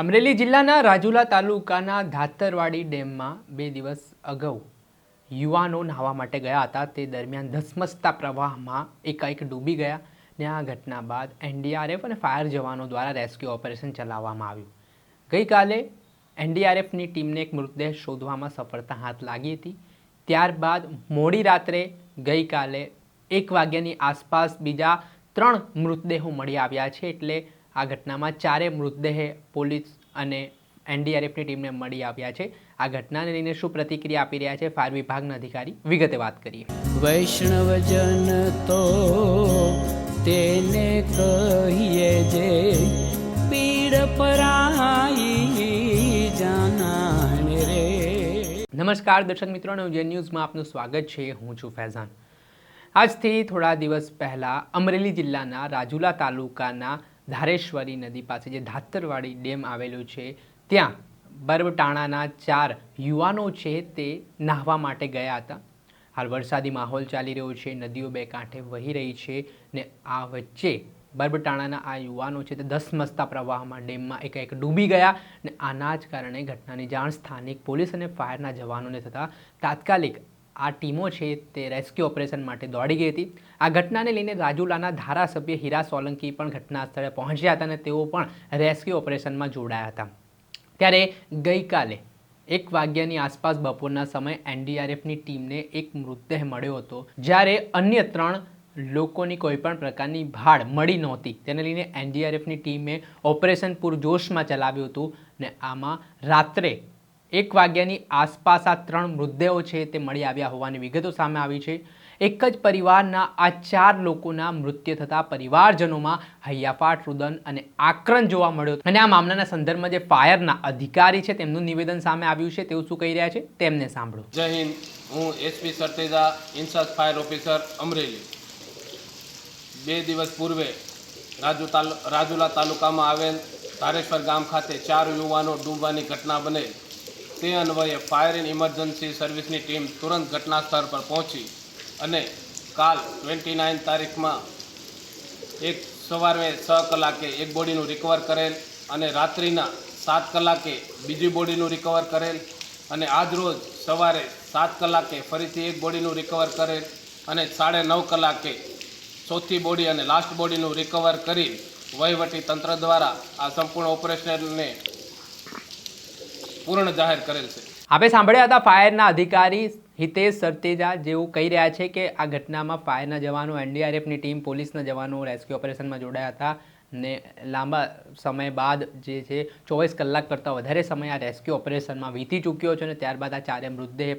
અમરેલી જિલ્લાના રાજુલા તાલુકાના ધાતરવાડી ડેમમાં બે દિવસ અગાઉ યુવાનો નાહવા માટે ગયા હતા. તે દરમિયાન ધસમસતા પ્રવાહમાં એકાએક ડૂબી ગયા ને આ ઘટના બાદ એનડીઆરએફ અને ફાયર જવાનો દ્વારા રેસ્ક્યુ ઓપરેશન ચલાવવામાં આવ્યું. ગઈકાલે એનડીઆરએફની ટીમને એક મૃતદેહ શોધવામાં સફળતા હાથ લાગી હતી. ત્યારબાદ મોડી રાત્રે ગઈકાલે એક વાગ્યાની આસપાસ બીજા ત્રણ મૃતદેહો મળી આવ્યા છે એટલે આ ઘટનામાં ચારે મૃતદેહ પોલીસ અને એનડીઆરએફની ટીમને મળી આવ્યા છે. આ ઘટનાને લઈને શું પ્રતિક્રિયા આપી રહ્યા છે ફાયર વિભાગના અધિકારી? વિગતે વાત કરીએ. વૈષ્ણવજન તો તેને કહીએ જે પીડ પરાઈ જાનાને રે. નમસ્કાર દર્શક મિત્રો જે ન્યૂઝમાં આપનું સ્વાગત છે. હું છું ફૈઝાન. આજથી થોડા દિવસ પહેલાં અમરેલી જિલ્લાના રાજુલા તાલુકાના ધારેશ્વરી નદી પાસે જે ધાતરવાડી ડેમ આવેલું છે, ત્યાં બર્બટાણાના ચાર યુવાનો છે તે નાહવા માટે ગયા હતા. હાલ વરસાદી માહોલ ચાલી રહ્યો છે, નદીઓ બે કાંઠે વહી રહી છે ને આ વચ્ચે બર્બટાણાના આ યુવાનો છે તે ધસમસતા પ્રવાહમાં ડેમમાં એક એક ડૂબી ગયા ને આના જ કારણે ઘટનાની જાણ સ્થાનિક પોલીસ અને ફાયરના જવાનોને થતાં તાત્કાલિક આ ટીમો છે તે રેસ્ક્યુ ઓપરેશન માટે દોડી ગઈ હતી. આ ઘટનાને લઈને રાજુલાના ધારાસભ્ય હીરા સોલંકી પણ ઘટના સ્થળે પહોંચ્યા હતા અને તેઓ પણ રેસ્ક્યુ ઓપરેશનમાં જોડાયા હતા. ત્યારે ગઈકાલે એક વાગ્યાની આસપાસ બપોરના સમયે એનડીઆરએફની ટીમને એક મૃતદેહ મળ્યો હતો, જ્યારે અન્ય ત્રણ લોકોની કોઈ પણ પ્રકારની ભાડ મળી નહોતી. તેને લઈને એનડીઆરએફની ટીમે ઓપરેશન પૂરજોશમાં ચલાવ્યું હતું ને આમાં રાત્રે એક વાગ્યાની આસપાસ આ ત્રણ મૃતદેહો છે તે મળી આવ્યા હોવાની વિગતો સામે આવી છે. એક જ પરિવારના આ ચાર લોકોના મૃત્યુ થતા પરિવારજનોમાં હૈયાફાટ, રુદન અને આક્રમ જોવા મળ્યો અને આ મામલાના સંદર્ભમાં જે ફાયરના અધિકારી છે તેમનું નિવેદન સામે આવ્યું છે તેવું શું કહી રહ્યા છે તેમને સાંભળો. જય હિન્દ. હું SP Sarteja in charge fire officer, Amreli. બે દિવસ પૂર્વે રાજુ તાલુ, રાજુલા તાલુકામાં આવેલ તારેશ્વર ગામ ખાતે ચાર યુવાનો ડૂબવાની ઘટના બનેલ. તે અન્વયે ફાયર એન્ડ ઇમરજન્સી સર્વિસની ટીમ તુરંત ઘટના સ્થળ પર પહોંચી અને કાલ ટ્વેન્ટી નાઇન તારીખમાં એક સવારે છ કલાકે એક બોડીનું રિકવર કરેલ અને રાત્રિના સાત કલાકે બીજી બોડીનું રિકવર કરેલ અને આજરોજ સવારે સાત કલાકે ફરીથી એક બોડીનું રિકવર કરેલ અને સાડે નવ કલાકે ચોથી બોડી અને લાસ્ટ બોડીનું રિકવર કરી વહીવટી તંત્ર દ્વારા આ સંપૂર્ણ ઓપરેશનને પૂર્ણ જાહેર કરેલ છે. આપણે સાંભળ્યા હતા ફાયરના અધિકારી હિતેશ સરતેજા જેઓ કહી રહ્યા છે કે આ ઘટનામાં ફાયરના જવાનો, એનડીઆરએફની ટીમ, પોલીસના જવાનો રેસ્ક્યુ ઓપરેશનમાં જોડાયા હતા ને લાંબા સમય બાદ જે છે ચોવીસ કલાક કરતાં વધારે સમય આ રેસ્ક્યુ ઓપરેશનમાં વીતી ચૂક્યો છે અને ત્યારબાદ આ ચારે મૃતદેહ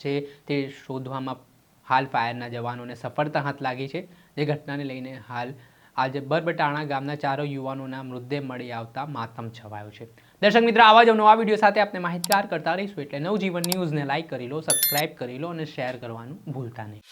છે તે શોધવામાં હાલ ફાયરના જવાનોને સફળતા હાથ લાગી છે. જે ઘટનાને લઈને હાલ આજે બરબટાણા ગામના ચારો યુવાનોના મૃતદેહ મળી આવતા માતમ છવાયો છે. દર્શક મિત્ર, આવા જ નવા વીડિયો સાથે આપણે માહિતગાર કરતા રહીશું એટલે નવજીવન ન્યૂઝને લાઇક કરી લો, સબસ્ક્રાઇબ કરી લો અને શેર કરવાનું ભૂલતા નહીં.